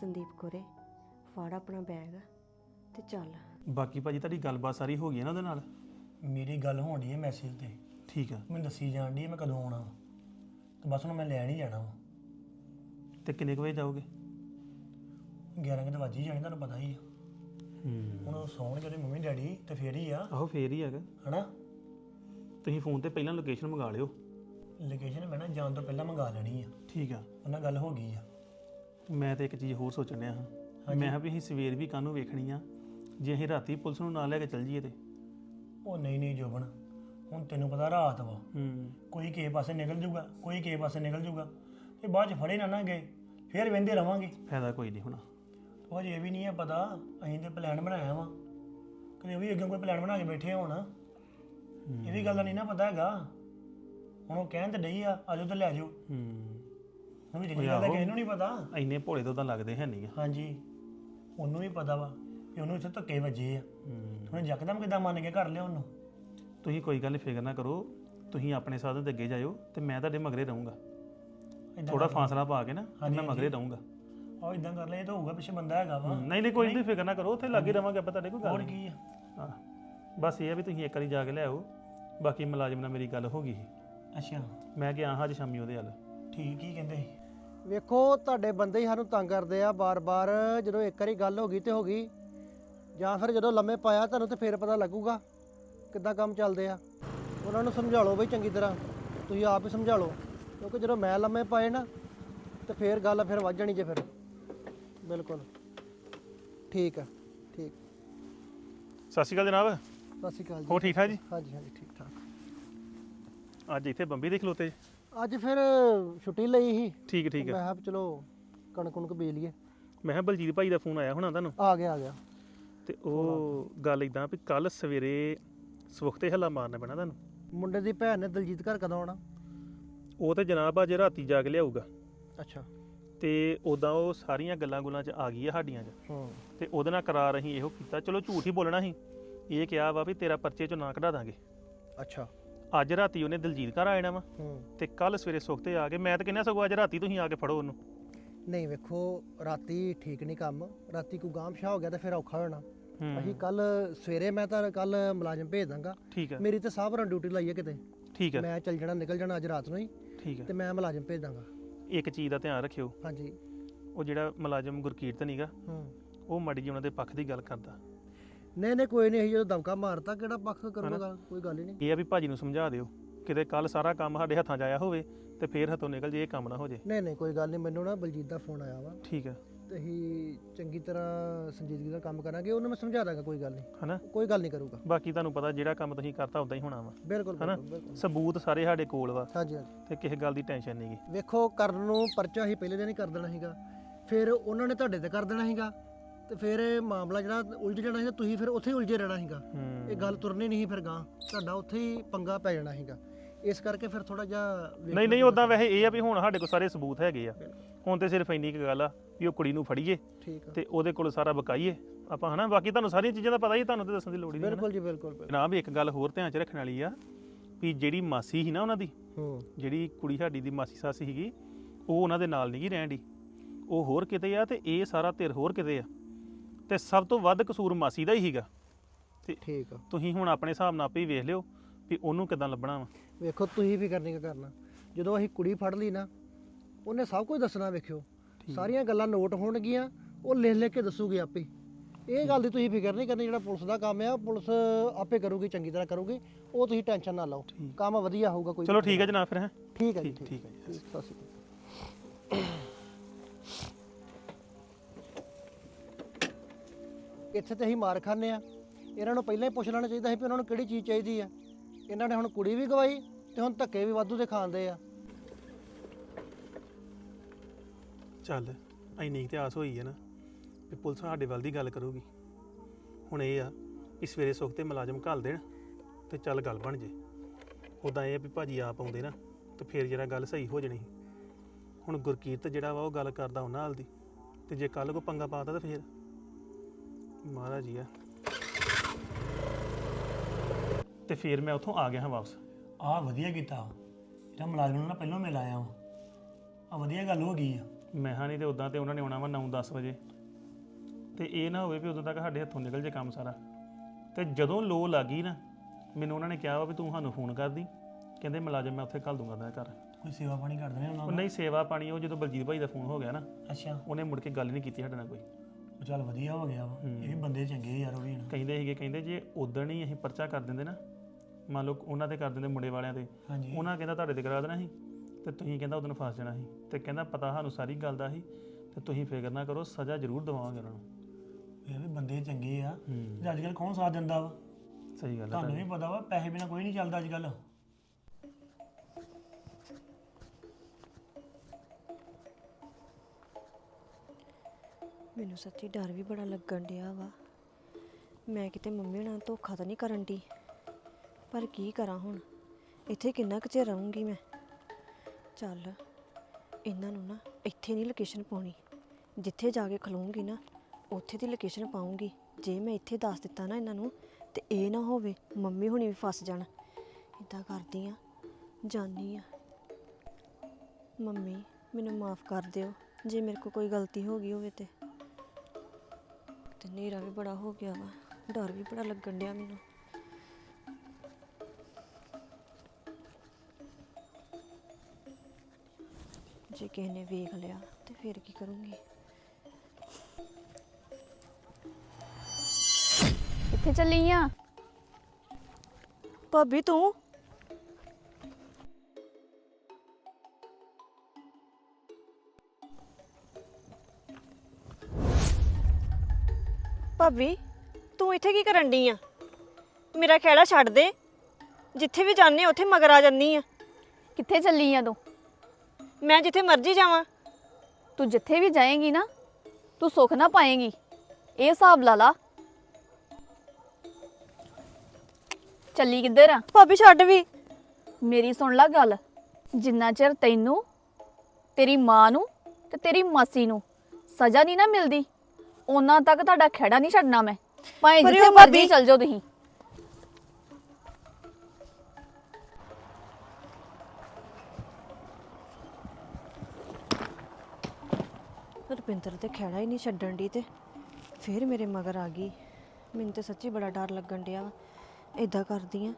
ਸੰਦੀਪ ਕੋਰੇ, ਫੜ ਆਪਣਾ ਬੈਗ ਤੇ ਚੱਲ। ਬਾਕੀ ਭਾਜੀ ਤੁਹਾਡੀ ਗੱਲਬਾਤ ਸਾਰੀ ਹੋ ਗਈ ਹੈ ਨਾ ਉਹਦੇ ਨਾਲ? ਮੇਰੀ ਗੱਲ ਹੋਣ ਡਈ ਹੈ ਮੈਸੇਜ ਤੇ। ਠੀਕ ਆ। ਮੈਨੂੰ ਦੱਸੀ ਜਾਣ ਹੈ ਮੈਂ ਕਦੋਂ ਆਉਣਾ ਵਾ। ਤੇ ਬਸ ਹੁਣ ਮੈਂ ਲੈਣ ਹੀ ਜਾਣਾ ਵਾ। ਤੇ ਕਿੰਨੇ ਕੁ ਵਜੇ ਜਾਓਗੇ? 11 ਵਜੇ ਵੱਜ ਹੀ ਜਾਣੇ ਤੁਹਾਨੂੰ ਪਤਾ ਹੀ ਆ। ਹੂੰ। ਹੁਣ ਸੌਣ ਜਿਹੜੇ ਮੰਮੀ ਡੈਡੀ ਤੇ ਫੇਰ ਹੀ ਆ। ਆਹੋ ਫੇਰ ਹੀ ਹੈਗਾ। ਹਨਾ? ਤੁਸੀਂ ਫੋਨ ਤੇ ਪਹਿਲਾਂ ਲੋਕੇਸ਼ਨ ਮੰਗਾ ਲਿਓ। ਲੋਕੇਸ਼ਨ ਮੈਂ ਨਾ ਜਾਣ ਤੋਂ ਪਹਿਲਾਂ ਮੰਗਾ ਲੈਣੀ ਆ। ਠੀਕ ਆ। ਉਹਨਾਂ ਗੱਲ ਹੋ ਗਈ ਆ। ਮੈਂ ਤੇ ਇੱਕ ਚੀਜ਼ ਹੋਰ ਸੋਚਣ ਡਿਆ ਹਾਂ। ਮੈਂ ਕਿਹਾ ਵੀ ਅਸੀਂ ਸਵੇਰ ਵੀ ਕਾਹਨੂੰ ਵੇਖਣੀ ਆ। ਜੇ ਅਸੀਂ ਰਾਤੀ ਪੁਲਿਸ ਨੂੰ ਨਾਲ ਲੈ ਕੇ ਚੱਲ ਜਾਈਏ ਤੇ। ਉਹ ਨਹੀਂ ਨਹੀਂ ਜੋਬਨ ਹੁਣ ਤੈਨੂੰ ਪਤਾ ਰਾਤ ਵਾ। ਹੂੰ। ਕੋਈ ਕਿਸੇ ਪਾਸੇ ਨਿਕਲ ਜਾਊਗਾ ਕੋਈ ਕਿਸੇ ਪਾਸੇ ਨਿਕਲ ਜਾਊਗਾ। ਤੇ ਬਾਅਦ ਚ ਫੜੇ ਨਾ ਨਾ ਗਏ ਫੇਰ ਵਹਿੰਦੇ ਰਵਾਂਗੇ। ਫਾਇਦਾ ਕੋਈ ਨਹੀਂ ਹੋਣਾ। ਉਹ ਹਜੇ ਇਹ ਵੀ ਨਹੀਂ ਹੈ ਪਤਾ ਅਸੀਂ ਤੇ ਪਲਾਨ ਬਣਾਇਆ ਵਾ। ਕਦੇ ਉਹ ਵੀ ਅੱਗੇ ਕੋਈ ਪਲਾਨ ਬਣਾ ਕੇ ਬੈਠੇ ਹੋਣ। ਇਹ ਵੀ ਗੱਲ ਨਹੀਂ ਨਾ ਪਤਾ ਹੈਗਾ। ਹੁਣ ਉਹ ਕਹਿਣ ਤੇ ਡਈ ਆ ਆਜੋ ਤੇ ਲੈ ਜਾਓ। ਹੂੰ। ਹੁਣ ਜਿਹੜੀ ਗੱਲ ਦਾ ਕਿਸੇ ਨੂੰ ਨਹੀਂ ਪਤਾ। ਇੰਨੇ ਭੋਲੇ ਤੋਂ ਤਾਂ ਲੱਗਦੇ ਹੈ ਨਹੀਂ ਆ। ਹਾਂਜੀ। ਉਹਨੂੰ ਵੀ ਪਤਾ ਵਾ। ਕਿ ਉਹਨੂੰ ਇੱਥੇ ਧੱਕੇ ਵੱਜੇ ਆ। ਹੁਣ ਯਕਦਮ ਕਿਦਾਂ ਮੰਨ ਕੇ ਘਰ ਲਿਆ ਉਹਨੂੰ ਤੁਸੀਂ ਕੋਈ ਗੱਲ ਫਿਕਰ ਨਾ ਕਰੋ ਤੁਸੀਂ ਆਪਣੇ ਸਾਧਨ ਦੇ ਅੱਗੇ ਜਾਇਓ ਤੇ ਮੈਂ ਤੁਹਾਡੇ ਮਗਰੇ ਰਹੂੰਗਾ। ਥੋੜਾ ਫਾਸਲਾ ਪਾ ਕੇ ਨਾ ਤੇ ਮੈਂ ਮਗਰੇ ਰਹੂੰਗਾ। ਉਹ ਇਦਾਂ ਕਰ ਲੈ ਇਹ ਤਾਂ ਹੋਊਗਾ ਪਿੱਛੇ ਬੰਦਾ ਹੈਗਾ ਵਾ। ਨਹੀਂ ਨਹੀਂ ਕੋਈ ਨਹੀਂ। ਫਿਕਰ ਨਾ ਕਰੋ ਉੱਥੇ ਲੱਗੇ ਰਵਾਂਗੇ ਆਪਾਂ ਤੁਹਾਡੇ ਕੋਈ ਗੱਲ। ਹੋਰ। ਕੀ ਆ? ਹਾਂ ਬਸ ਇਹ ਆ ਵੀ ਤੁਸੀਂ ਇੱਕ ਵਾਰੀ ਜਾ ਕੇ ਲਿਆਓ ਬਾਕੀ ਮੁਲਾਜ਼ਮ ਨਾਲ ਮੇਰੀ ਗੱਲ ਹੋ ਗਈ ਸੀ। ਅੱਛਾ। ਮੈਂ ਗਿਆ ਹਾਂ ਅੱਜ ਸ਼ਾਮੀ ਉਹਦੇ ਹੱਲ। ਠੀਕ ਹੀ ਕਹਿੰਦੇ ਸੀ? ਵੇਖੋ ਤੁਹਾਡੇ ਬੰਦੇ ਹੀ ਸਾਨੂੰ ਤੰਗ ਕਰਦੇ ਆ ਬਾਰ-ਬਾਰ ਜਦੋਂ ਇੱਕ ਵਾਰੀ ਗੱਲ ਹੋ ਗਈ ਤੇ ਹੋ ਗਈ। ਜਾਂ ਫਿਰ ਜਦੋਂ ਲੰਮੇ ਪਾਇਆ ਤੁਹਾਨੂੰ ਤੇ ਫੇਰ ਪਤਾ ਲੱਗੂਗਾ ਕਿੱਦਾਂ ਕੰਮ ਚੱਲਦੇ ਆ। ਉਹਨਾਂ ਨੂੰ ਸਮਝਾ ਲਓ ਬਈ ਚੰਗੀ ਤਰ੍ਹਾਂ। ਤੁਸੀਂ ਆਪ ਹੀ ਸਮਝਾ ਲਓ। ਕਿਉਂਕਿ ਜਦੋਂ ਮੈਂ ਲੰਮੇ ਪਾਏ ਨਾ ਤੇ ਫੇਰ ਗੱਲ ਫਿਰ ਵੱਧ ਜਾਣੀ ਜੇ ਫਿਰ। ਬਿਲਕੁਲ। ਠੀਕ ਆ ਠੀਕ। ਸਤਿ ਸ਼੍ਰੀ ਅਕਾਲ ਜਨਾਬ। ਸਤਿ ਸ਼੍ਰੀ ਅਕਾਲ ਜੀ। ਹੋ ਠੀਕ ਠਾਕ ਜੀ? ਹਾਂਜੀ ਹਾਂਜੀ ਠੀਕ ਠਾਕ। ਅੱਜ ਇੱਥੇ ਬੰਬੀ ਦੇ ਖਲੋਤੇ ਜੀ। ਅੱਜ ਫਿਰ ਛੁੱਟੀ ਲਈ ਸੀ। ਠੀਕ ਠੀਕ ਮੈਂ ਹੈ ਕਿਹਾ ਵੀ ਚਲੋ ਕਣਕ ਕੁਣਕ ਬੀਜ ਲਈਏ। ਮੈਂ ਕਿਹਾ ਬਲਜੀਤ ਭਾਈ ਦਾ ਫੋਨ ਆਇਆ ਹੋਣਾ ਤੁਹਾਨੂੰ। ਆ ਗਿਆ ਆ ਗਿਆ। ਤੇ ਉਹ ਗੱਲ ਇਦਾਂ ਵੀ ਕੱਲ ਸਵੇਰੇ ਸਵਖਤੇ ਹੱਲਾ ਮਾਰਨਾ ਪੈਣਾ ਤੁਹਾਨੂੰ। ਮੁੰਡੇ ਦੀ ਭੈਣ ਨੇ ਦਲਜੀਤ ਘਰ ਕਦੋਂ ਆਉਣਾ? ਉਹ ਤੇ ਜਨਾਬ ਅੱਜ ਰਾਤੀ ਜਾ ਕੇ ਲਿਆਊਗਾ। ਅੱਛਾ। ਤੇ ਉਦਾਂ ਉਹ ਸਾਰੀਆਂ ਗੱਲਾਂ ਗੁੱਲਾਂ 'ਚ ਆ ਗਈ ਆ ਸਾਡੀਆਂ 'ਚ। ਹੂੰ। ਤੇ ਉਹਦੇ ਨਾਲ ਕਰਾਰ ਅਸੀਂ ਇਹੋ ਕੀਤਾ ਚਲੋ ਝੂਠ ਹੀ ਬੋਲਣਾ ਸੀ। ਇਹ ਕਿਹਾ ਵਾ ਵੀ ਤੇਰਾ ਪਰਚੇ 'ਚੋਂ ਨਾਂ ਕਢਾ ਦਾਂਗੇ। ਅੱਛਾ। ਅੱਜ ਰਾਤੀ ਉਹਨੇ ਦਲਜੀਤ ਘਰ ਆ ਜਾਣਾ ਵਾ। ਹੂੰ। ਤੇ ਕੱਲ ਸਵੇਰੇ ਸੁਖਤੇ ਆ ਕੇ ਮੈਂ ਤਾਂ ਕਹਿੰਦਾ ਸਗੋਂ ਅੱਜ ਰਾਤੀ ਤੁਸੀਂ ਆ ਕੇ ਫੜੋ ਉਹਨੂੰ। ਨਹੀਂ ਵੇਖੋ ਰਾਤੀ ਠੀਕ ਨਹੀਂ ਕੰਮ। ਰਾਤੀ ਕੋਈ ਗਾਮਸ਼ਾ ਹੋ ਗਿਆ ਤਾਂ ਫਿਰ ਔਖਾ ਹੋਣਾ। ਅਸੀਂ ਕੱਲ ਸਵੇਰੇ ਮੈਂ ਤਾਂ ਕੱਲ ਮੁਲਾਜ਼ਮ ਭੇਜ ਦਾਂਗਾ। ਠੀਕ ਹੈ ਮੇਰੀ ਤੇ ਸਾਹਬਰਾਂ ਡਿਊਟੀ ਲਾਈ ਹੈ ਕਿਤੇ। ਠੀਕ ਹੈ ਮੈਂ ਚੱਲ ਜਾਣਾ ਨਿਕਲ ਜਾਣਾ ਅੱਜ ਰਾਤ ਨੂੰ ਹੀ। ਠੀਕ ਹੈ ਤੇ ਮੈਂ ਮੁਲਾਜ਼ਮ ਭੇਜ ਦਾਂਗਾ। ਇੱਕ ਚੀਜ਼ ਦਾ ਧਿਆਨ ਰੱਖਿਓ। ਹਾਂਜੀ। ਉਹ ਜਿਹੜਾ ਮੁਲਾਜ਼ਮ ਗੁਰਕੀਰਤ ਨਹੀਂਗਾ ਹੂੰ। ਉਹ ਮਾੜੀ ਉਹਨਾਂ ਦੇ ਪੱਖ ਦੀ ਗੱਲ ਕਰਦਾ। ਨਹੀਂ ਨਹੀਂ ਕੋਈ ਨਹੀਂ ਅਸੀਂ ਜਦੋਂ ਦਮਕਾ ਮਾਰਤਾ ਕਿਹੜਾ ਪੱਖ ਕਰੂਗਾ ਕੋਈ ਗੱਲ ਹੀ ਨਹੀਂ ਇਹ ਆ ਵੀ ਭਾਜੀ ਨੂੰ ਸਮਝਾ ਦਿਓ ਕਿਤੇ ਕੱਲ ਸਾਰਾ ਕੰਮ ਸਾਡੇ ਹੱਥਾਂ 'ਚ ਆਇਆ ਹੋਵੇ ਤੇ ਫੇਰ ਹੱਥੋਂ ਨਿਕਲ ਜੇ ਇਹ ਕੰਮ ਨਾ ਹੋ ਜੇ। ਨਹੀਂ ਨਹੀਂ ਕੋਈ ਗੱਲ ਨਹੀਂ ਮੈਨੂੰ ਨਾ ਬਲਜੀਤ ਦਾ ਫੋਨ ਆਇਆ ਵਾ। ਠੀਕ ਹੈ ਅਸੀਂ ਚੰਗੀ ਤਰ੍ਹਾਂ ਸੰਜੀਦਗੀ ਦਾ ਕੰਮ ਕਰਾਂਗੇ ਉਹਨੂੰ ਮੈਂ ਸਮਝਾ ਦਾਂਗਾ ਕੋਈ ਗੱਲ ਨਹੀਂ। ਹਨਾ? ਕੋਈ ਗੱਲ ਨਹੀਂ ਕਰੂਗਾ। ਬਾਕੀ ਤੁਹਾਨੂੰ ਪਤਾ ਜਿਹੜਾ ਕੰਮ ਤੁਸੀਂ ਕਰਤਾ ਉਦਾਂ ਹੀ ਹੋਣਾ ਵਾ। ਬਿਲਕੁਲ ਹਨਾ? ਬਿਲਕੁਲ ਬਿਲਕੁਲ। ਸਬੂਤ ਸਾਰੇ ਸਾਡੇ ਕੋਲ ਵਾ। ਹਾਂਜੀ ਹਾਂਜੀ। ਤੇ ਕਿਸੇ ਗੱਲ ਦੀ ਟੈਨਸ਼ਨ ਨਹੀਂਗੀ ਵੇਖੋ ਕਰਨ ਨੂੰ ਪਰਚਾ ਹੀ ਪਹਿਲੇ ਦਿਨ ਹੀ ਕਰ ਦੇਣਾ ਸੀਗਾ। ਫਿਰ ਉਹਨਾਂ ਨੇ ਤੁਹਾਡੇ ਤੇ ਕਰ ਦੇਣਾ ਸੀਗਾ। ਤੇ ਫਿਰ ਇਹ ਮਾਮਲਾ ਜਿਹੜਾ ਉਲਝ ਜਾਣਾ ਸੀਗਾ ਤੁਸੀਂ ਫਿਰ ਉੱਥੇ ਹੀ ਉਲਝੇ ਰਹਿਣਾ ਸੀਗਾ। ਇਹ ਗੱਲ ਤੁਰਨੀ ਨਹੀਂ ਸੀ ਫਿਰ ਗਾਂ ਤੁਹਾਡਾ ਉੱਥੇ ਹੀ ਪੰਗਾ ਪੈ ਜਾਣਾ ਸੀਗਾ। ਇਸ ਕਰਕੇ ਫਿਰ ਥੋੜਾ ਜਿਹਾ ਵੇਖਣਾ ਨਹੀਂ ਨਹੀਂ। ਉਦਾਂ ਵੈਸੇ ਇਹ ਆ ਵੀ ਹੁਣ ਸਾਡੇ ਕੋਲ ਸਾਰੇ ਸਬੂਤ ਹੈਗੇ ਆ। ਹੁਣ ਤੇ ਸਿਰਫ ਇੰਨੀ ਕੁ ਗੱਲ ਆ ਵੀ ਉਹ ਕੁੜੀ ਨੂੰ ਫੜੀਏ ਠੀਕ ਆ। ਤੇ ਉਹਦੇ ਕੋਲ ਸਾਰਾ ਬਕਾਈਏ। ਆਪਾਂ ਹਨਾ ਬਾਕੀ ਤੁਹਾਨੂੰ ਸਾਰੀਆਂ ਚੀਜ਼ਾਂ ਦਾ ਪਤਾ ਹੀ ਤੁਹਾਨੂੰ ਤੇ ਦੱਸਣ ਦੀ ਲੋੜ ਹੀ ਨਹੀਂ ਬਿਲਕੁਲ ਜੀ ਬਿਲਕੁਲ ਬਿਲਕੁਲ। ਜਨਾਬ ਇੱਕ ਗੱਲ ਹੋਰ ਧਿਆਨ 'ਚ ਰੱਖਣ ਵਾਲੀ ਆ ਵੀ ਜਿਹੜੀ ਮਾਸੀ ਸੀ ਨਾ ਉਹਨਾਂ ਦੀ ਹੂੰ। ਜਿਹੜੀ ਕੁੜੀ ਸਾਡੀ ਦੀ ਮਾਸੀ ਸੱਸ ਸੀਗੀ ਉਹ ਉਹਨਾਂ ਦੇ ਨਾਲ ਨਹੀਂ ਰਹਿਣ ਦੀ। ਉਹ ਹੋਰ ਕਿਤੇ ਆ ਤੇ ਇਹ ਸਾਰਾ ਧਿਰ ਹੋਰ ਕਿਤੇ ਆ। ਤੇ ਸਭ ਤੋਂ ਵੱਧ ਕਸੂਰ ਮਾਸੀ ਦਾ ਹੀ ਸੀਗਾ। ਠੀਕ ਆ। ਤੁਸੀਂ ਹੁਣ ਆਪਣੇ ਹਿਸਾਬ ਨਾਲ ਆਪੇ ਹੀ ਵੇਖ ਲਿਓ ਵੀ ਉਹਨੂੰ ਕਿਦਾਂ ਲੱਭਣਾ ਵਾ? ਵੇਖੋ ਤੁਸੀਂ ਵੀ ਕਰਨੀ ਕਰਨਾ। ਜਦੋਂ ਅਸੀਂ ਕੁੜੀ ਫੜ ਲਈ ਨਾ ਉਹਨੇ ਸਭ ਕੁਝ ਦੱਸਣਾ ਵੇਖਿਓ। ਸਾਰੀਆਂ ਗੱਲਾਂ ਨੋਟ ਹੋਣਗੀਆਂ ਉਹ ਲਿਖ ਲਿਖ ਕੇ ਦੱਸੂਗੀ ਆਪੇ। ਇਹ ਗੱਲ ਦੀ ਤੁਸੀਂ ਫਿਕਰ ਨਹੀਂ ਕਰਨੀ ਜਿਹੜਾ ਪੁਲਿਸ ਦਾ ਕੰਮ ਆ ਪੁਲਿਸ ਆਪੇ ਕਰੂਗੀ ਚੰਗੀ ਤਰ੍ਹਾਂ ਕਰੂਗੀ। ਉਹ ਤੁਸੀਂ ਟੈਨਸ਼ਨ ਨਾ ਲਓ। ਕੰਮ ਵਧੀਆ ਹੋਊਗਾ ਕੋਈ ਚਲੋ ਠੀਕ ਹੈ ਜਨਾਬ ਫਿਰ ਹੈ? ਠੀਕ ਹੈ ਜੀ ਠੀਕ- ਹੈ ਜੀ। ਸਤਿ ਸ਼੍ਰੀ ਅਕਾਲ। ਇੱਥੇ ਤੇ ਅਸੀਂ ਮਾਰ ਖਾਂਦੇ ਆ। ਇਹਨਾਂ ਨੂੰ ਪਹਿਲਾਂ ਹੀ ਪੁੱਛ ਲੈਣਾ ਚਾਹੀਦਾ ਸੀ ਵੀ ਉਹਨਾਂ ਨੂੰ ਕਿਹੜੀ ਚੀਜ਼ ਚਾਹੀਦੀ ਆ। ਇਹਨਾਂ ਨੇ ਹੁਣ ਕੁੜੀ ਵੀ ਗਵਾਈ ਤੇ ਹੁਣ ਧੱਕੇ ਵੀ ਵਾਧੂ ਦੇ ਖਾਂਦੇ ਆ। ਚੱਲ, ਇੰਨੀ ਕੁ ਤੇ ਆਸ ਹੋਈ ਹੈ ਨਾ ਵੀ ਪੁਲਿਸ ਸਾਡੇ ਵੱਲ ਦੀ ਗੱਲ ਕਰੂਗੀ। ਹੁਣ ਇਹ ਆ ਕਿ ਸਵੇਰੇ ਸੁੱਖ ਤੇ ਮੁਲਾਜ਼ਮ ਘੱਲ ਦੇਣ ਤੇ ਚੱਲ ਗੱਲ ਬਣ ਜੇ। ਉਦਾਂ ਇਹ ਆ ਵੀ ਭਾਜੀ ਆਪ ਆਉਂਦੇ ਨਾ ਤੇ ਫੇਰ ਜਿਹੜਾ ਗੱਲ ਸਹੀ ਹੋ ਜਣੀ। ਹੁਣ ਗੁਰਕੀਰਤ ਜਿਹੜਾ ਵਾ ਉਹ ਗੱਲ ਕਰਦਾ ਉਹਨਾਂ ਨਾਲ ਦੀ ਤੇ ਜੇ ਕੱਲ ਕੋ ਪੰਗਾ ਪਾਤਾ ਤਾਂ ਫੇਰ। ਮਹਾਰਾਜ ਜੀ ਆ। ਤੇ ਫੇਰ ਮੈਂ ਉੱਥੋਂ ਆ ਗਿਆ ਹਾਂ ਵਾਪਸ। ਆਹ ਵਧੀਆ ਕੀਤਾ। ਜਿਹੜਾ ਮੁਲਾਜ਼ਮ ਨੂੰ ਨਾ ਪਹਿਲਾਂ ਮਿਲ ਆਇਆ ਵਾ। ਆ ਵਧੀਆ ਗੱਲ ਹੋ ਗਈ ਆ। ਮੈਂ ਹਾਂ ਨਹੀਂ ਤੇ ਉਦਾਂ ਤੇ ਉਹਨਾਂ ਨੇ ਆਉਣਾ ਵਾ 9-10 ਵਜੇ। ਤੇ ਇਹ ਨਾ ਹੋਵੇ ਵੀ ਉਦੋਂ ਤੱਕ ਸਾਡੇ ਹੱਥੋਂ ਨਿਕਲ ਜੇ ਕੰਮ ਸਾਰਾ। ਤੇ ਜਦੋਂ ਲੋ ਲੱਗੀ ਨਾ ਮੈਨੂੰ ਉਹਨਾਂ ਨੇ ਕਿਹਾ ਵਾ ਵੀ ਤੂੰ ਸਾਨੂੰ ਫੋਨ ਕਰਦੀ। ਕਹਿੰਦੇ ਮੁਲਾਜ਼ਮ ਮੈਂ ਉੱਥੇ ਘੱਲ ਦੂੰਗਾ ਤੇਰੇ ਘਰ। ਕੋਈ ਸੇਵਾ ਪਾਣੀ ਕਰਦੇ ਨੇ ਉਹਨਾਂ ਉਹ ਦਾ ਨਹੀਂ ਸੇਵਾ ਪਾਣੀ ਉਹ ਜਦੋਂ ਬਲਜੀਤ ਭਾਈ ਦਾ ਫੋਨ ਹੋ ਗਿਆ ਨਾ ਅੱਛਾ। ਉਹਨੇ ਮੁੜ ਕੇ ਗੱਲ ਨਹੀਂ ਕੀਤੀ ਸਾਡੇ ਨਾਲ ਕੋਈ। ਉਹ ਚੱਲ ਵਧੀਆ ਹੋ ਗਿਆ ਵਾ। ਇਹ ਵੀ ਬੰਦੇ ਚੰਗੇ ਯਾਰ ਉਹ ਵੀ ਕਹਿੰਦੇ ਸੀਗੇ ਕਹਿੰਦੇ ਜੇ ਉਦੋਂ ਹੀ ਅਸੀਂ ਪਰਚਾ ਕਰ ਦਿੰਦੇ ਨਾ ਮੰਨ ਲਓ ਉਹਨਾਂ ਤੇ ਕਰ ਦਿੰਦੇ ਮੁੰਡੇ ਵਾਲਿਆਂ ਤੇ ਹਾਂਜੀ। ਉਹਨਾਂ ਕਹਿੰਦਾ ਤੁਹਾਡੇ ਤੇ ਕਰਾ ਦੇਣਾ ਸੀ ਤੇ ਤੁਸੀਂ ਕਹਿੰਦਾ ਉਦੋਂ ਫਸ ਜਾਣਾ ਸੀ ਤੇ ਕਹਿੰਦਾ ਪਤਾ ਸਾਨੂੰ ਸਾਰੀ ਗੱਲ ਦਾ ਸੀ ਤੇ ਤੁਸੀਂ ਫਿਕਰ ਨਾ ਕਰੋ ਸਜ਼ਾ ਜ਼ਰੂਰ ਦਵਾਵਾਂਗੇ ਉਹਨਾਂ ਨੂੰ। ਇਹ ਵੀ ਬੰਦੇ ਚੰਗੇ ਆ। ਹੂੰ। ਤੇ ਅੱਜ ਕੱਲ ਕੌਣ ਸਾਥ ਦਿੰਦਾ ਵਾ? ਸਹੀ ਗੱਲ ਹੈ ਤੁਹਾਨੂੰ ਵੀ ਪਤਾ ਵਾ ਪੈਸੇ ਬਿਨਾ ਕੋਈ ਨਹੀਂ ਚੱਲਦਾ ਅੱਜ ਕੱਲ ਮੈਨੂੰ ਸੱਚੀ ਡਰ ਵੀ ਬੜਾ ਲੱਗਣ ਡਿਆ ਵਾ। ਮੈਂ ਕਿਤੇ ਮੰਮੀ ਨਾਲ ਧੋਖਾ ਤਾਂ ਨਹੀਂ ਕਰਨ ਦੀ ਪਰ ਕੀ ਕਰਾਂ ਹੁਣ? ਇੱਥੇ ਕਿੰਨਾ ਕੁ ਚਿਰ ਰਹੂੰਗੀ ਮੈਂ? ਚੱਲ, ਇਹਨਾਂ ਨੂੰ ਨਾ ਇੱਥੇ ਨਹੀਂ ਲੋਕੇਸ਼ਨ ਪਾਉਣੀ। ਜਿੱਥੇ ਜਾ ਕੇ ਖਲੋਊਂਗੀ ਨਾ, ਉੱਥੇ ਦੀ ਲੋਕੇਸ਼ਨ ਪਾਉਂਗੀ ਜੇ ਮੈਂ ਇੱਥੇ ਦੱਸ ਦਿੱਤਾ ਨਾ ਇਹਨਾਂ ਨੂੰ, ਤੇ ਇਹ ਨਾ ਹੋਵੇ ਮੰਮੀ ਹੁਣੀ ਵੀ ਫਸ ਜਾਣ। ਇਦਾਂ ਕਰਦੀ ਆ ਜਾਨੀ ਆ। ਮੰਮੀ, ਮੈਨੂੰ ਮਾਫ ਕਰ ਦਿਓ, ਜੇ ਮੇਰੇ ਕੋਲ ਕੋਈ ਗਲਤੀ ਹੋ ਗਈ ਹੋਵੇ ਤੇ। ਤੇ ਹਨੇਰਾ ਵੀ ਬੜਾ ਹੋ ਗਿਆ ਵਾ, ਡਰ ਵੀ ਬੜਾ ਲੱਗਣ ਡਿਆ ਮੈਨੂੰ। ਜੇ ਕਿਸੇ ਨੇ ਵੇਖ ਲਿਆ ਤੇ ਫਿਰ ਕੀ ਕਰੂੰਗੀ? ਕਿੱਥੇ ਚੱਲੀ ਆ? ਭਾਬੀ ਤੂੰ? ਭਾਬੀ ਤੂੰ ਇੱਥੇ ਕੀ ਕਰਨ ਡਈ ਆ? ਮੇਰਾ ਖੇੜਾ ਛੱਡ ਦੇ। ਜਿੱਥੇ ਵੀ ਜਾਂਦੇ ਉੱਥੇ ਮਗਰ ਆ ਜੰਨੀ ਆ। ਕਿੱਥੇ ਚੱਲੀ ਆ ਤੂੰ? ਮੈਂ ਜਿੱਥੇ ਮਰਜ਼ੀ ਜਾਵਾਂ। ਤੂੰ ਜਿੱਥੇ ਵੀ ਜਾਏਂਗੀ ਨਾ ਤੂੰ ਸੁੱਖ ਨਾ ਪਾਏਂਗੀ। ਇਹ ਹਿਸਾਬ ਲਾ ਲਾ। ਚੱਲੀ ਕਿੱਧਰ ਆ? ਭਾਬੀ ਛੱਡ ਵੀ। ਮੇਰੀ ਸੁਣ ਲੈ ਗੱਲ। ਜਿੰਨਾ ਚਿਰ ਤੈਨੂੰ ਤੇਰੀ ਮਾਂ ਨੂੰ ਤੇ ਤੇਰੀ ਮਾਸੀ ਨੂੰ ਸਜ਼ਾ ਨਹੀਂ ਨਾ ਮਿਲਦੀ ਉਹਨਾਂ ਤੱਕ ਤੁਹਾਡਾ ਖੇੜਾ ਨਹੀਂ ਛੱਡਣਾ ਮੈਂ। ਭਾਵੇਂ ਪਰ ਜਿੱਥੇ ਉਹ ਮਰਜ਼ੀ ਭਾਬੀ- ਚੱਲ ਜਾਓ ਤੁਸੀਂ। ਰੁਪਿੰਦਰ ਤੇ ਖੇੜਾ ਹੀ ਨਹੀਂ ਛੱਡਣ ਦੀ ਤੇ ਫਿਰ ਮੇਰੇ ਮਗਰ ਆ ਗਈ। ਮੈਨੂੰ ਤੇ ਸੱਚੀ ਬੜਾ ਡਰ ਲੱਗਣ ਡਿਆ ਵਾ। ਇਦਾਂ ਕਰਦੀ ਆ,